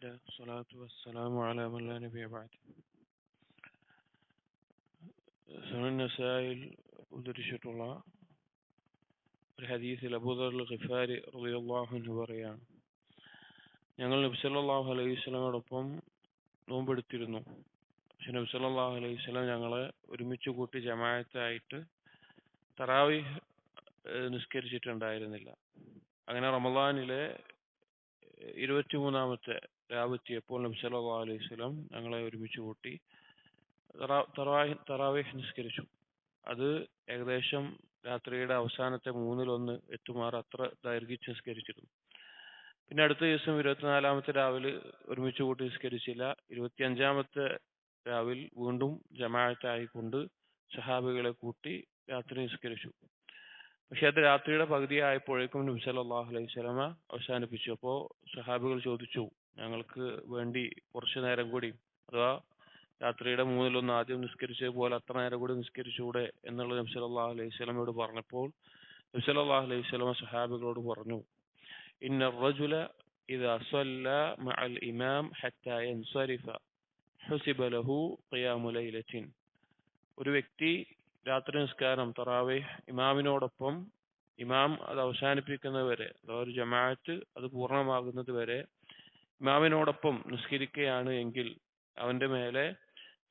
وحده الصلاة والسلام على من لا نبي بعد സുനൻ നസായിൽ ഉദ്ധരിച്ചിട്ടുള്ള ഒരു ഹദീസിൽ അബൂദർ ഖിഫാരി റളിയല്ലാഹു അൻഹു പറയാണ് ഞങ്ങൾ നബി സല്ലല്ലാഹു അലൈഹി വസല്ലമയോടൊപ്പം നോമ്പെടുത്തിരുന്നു പക്ഷെ നബി സല്ലല്ലാഹു അലൈഹി വസല്ലം ഞങ്ങളെ ഒരുമിച്ച് കൂട്ടി ജമാഅത്തായിട്ട് തറാവീഹ് നിസ്കരിച്ചിട്ടുണ്ടായിരുന്നില്ല അങ്ങനെ റമദാനിലെ ഇരുപത്തിമൂന്നാമത്തെ രാവെത്തിയപ്പോൾ നബി സല്ലല്ലാഹു അലൈഹി ഞങ്ങളെ ഒരുമിച്ച് കൂട്ടി തറാവീഹ് നിസ്കരിച്ചു. അത് ഏകദേശം രാത്രിയുടെ അവസാനത്തെ മൂന്നിലൊന്ന് എത്തുമാർ അത്ര ദൈർഘിച്ച് നിസ്കരിച്ചിരുന്നു. പിന്നെ അടുത്ത ദിവസം ഇരുപത്തിനാലാമത്തെ രാവിലെ ഒരുമിച്ച് കൂട്ടി നിസ്കരിച്ചില്ല. ഇരുപത്തിയഞ്ചാമത്തെ രാവിൽ വീണ്ടും ജമാഅത്തായിക്കൊണ്ട് സഹാബികളെ കൂട്ടി രാത്രി നിസ്കരിച്ചു. പക്ഷെ അത് രാത്രിയുടെ പകുതി ആയപ്പോഴേക്കും നബി സല്ലാഹു അലൈഹി സ്വലമ അവസാനിപ്പിച്ചു അപ്പോ സഹാബികൾ ചോദിച്ചു ഞങ്ങൾക്ക് വേണ്ടി കുറച്ചു നേരം കൂടി അഥവാ രാത്രിയുടെ മൂന്നിലൊന്ന് ആദ്യം നിസ്കരിച്ചതുപോലെ അത്ര നേരം കൂടി നിസ്കരിച്ചുകൂടെ എന്നുള്ള നബി സല്ലല്ലാഹു അലൈഹി സ്വലമയോട് പറഞ്ഞപ്പോൾ നബി സല്ലല്ലാഹു അലൈഹി സ്വലമ സഹാബികളോട് പറഞ്ഞു ഇന്ന റജുല ഇത് സല്ല മഅൽ ഇമാം യൻസരിഫ ഹുസിബ ലഹു ഖിയാമുലൈലത്തിൻ. ഒരു വ്യക്തി രാത്രി നിസ്കാരം തറാവി ഇമാമിനോടൊപ്പം ഇമാം അത് അവസാനിപ്പിക്കുന്നത് വരെ അഥവാ ഒരു ജമാഅത്ത് അത് പൂർണമാകുന്നത് വരെ ഇമാമിനോടൊപ്പം നിസ്കരിക്കുകയാണ് എങ്കിൽ അവന്റെ മേലെ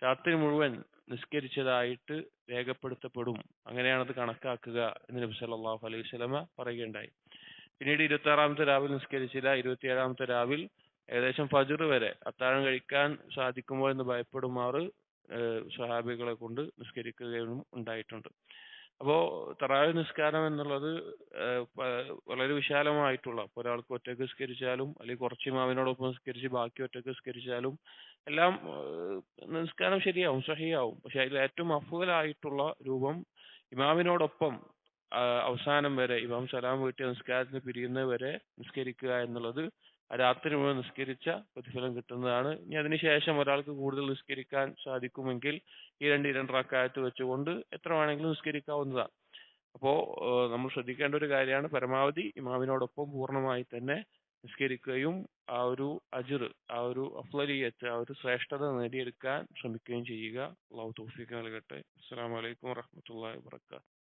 രാത്രി മുഴുവൻ നിസ്കരിച്ചതായിട്ട് രേഖപ്പെടുത്തപ്പെടും. അങ്ങനെയാണ് അത് കണക്കാക്കുക എന്ന് നബി സല്ലല്ലാഹു അലൈഹി വസല്ലമ പറയുകയുണ്ടായി. പിന്നീട് ഇരുപത്തി ആറാമത്തെ രാവിൽ നിസ്കരിച്ചില്ല ഇരുപത്തിയേഴാമത്തെ രാവിൽ ഏകദേശം ഫജർ വരെ അത്താഴം കഴിക്കാൻ സാധിക്കുമോ എന്ന് ഭയപ്പെടുമാറ് സ്വഹാബികളെ കൊണ്ട് നിസ്കരിക്കുകയും ഉണ്ടായിട്ടുണ്ട്. അപ്പോൾ തറാവി നിസ്കാരം എന്നുള്ളത് വളരെ വിശാലമായിട്ടുള്ള ഒരാൾക്ക് ഒറ്റയ്ക്ക് നിസ്കരിച്ചാലും അല്ലെങ്കിൽ കുറച്ച് മാവിനോടൊപ്പം നിസ്കരിച്ച് ബാക്കി ഒറ്റയ്ക്ക് നിസ്കരിച്ചാലും എല്ലാം നിസ്കാരം ശരിയാവും സഹിയാവും. പക്ഷെ അതിൽ ഏറ്റവും അഫുവലായിട്ടുള്ള രൂപം ഇമാമിനോടൊപ്പം അവസാനം വരെ ഇമാം സലാം വീട്ടിൽ നിസ്കാരത്തിന് പിരിയുന്നത് വരെ നിസ്കരിക്കുക എന്നുള്ളത് രാത്രി മുഴുവൻ നിസ്കരിച്ച പ്രതിഫലം കിട്ടുന്നതാണ്. ഇനി അതിനുശേഷം ഒരാൾക്ക് കൂടുതൽ നിസ്കരിക്കാൻ സാധിക്കുമെങ്കിൽ ഈ രണ്ട് ഇരണ്ടറാക്കായത്ത് വെച്ചുകൊണ്ട് എത്ര വേണമെങ്കിലും നിസ്കരിക്കാവുന്നതാണ്. അപ്പോ നമ്മൾ ശ്രദ്ധിക്കേണ്ട ഒരു കാര്യമാണ്. പരമാവധി ഇമാമിനോടൊപ്പം പൂർണമായി തന്നെ നിസ്കരിക്കുകയും ആ ഒരു അജിർ ആ ഒരു അഫ്ലലിയത്ത് ആ ഒരു ശ്രേഷ്ഠത നേടിയെടുക്കാൻ ശ്രമിക്കുകയും ചെയ്യുക. അള്ളാഹു തോഫിക്ക് നൽകട്ടെ. അസ്സാം വലൈക്കും വാഹമത്തല്ലാ വാബർക്കാത്തു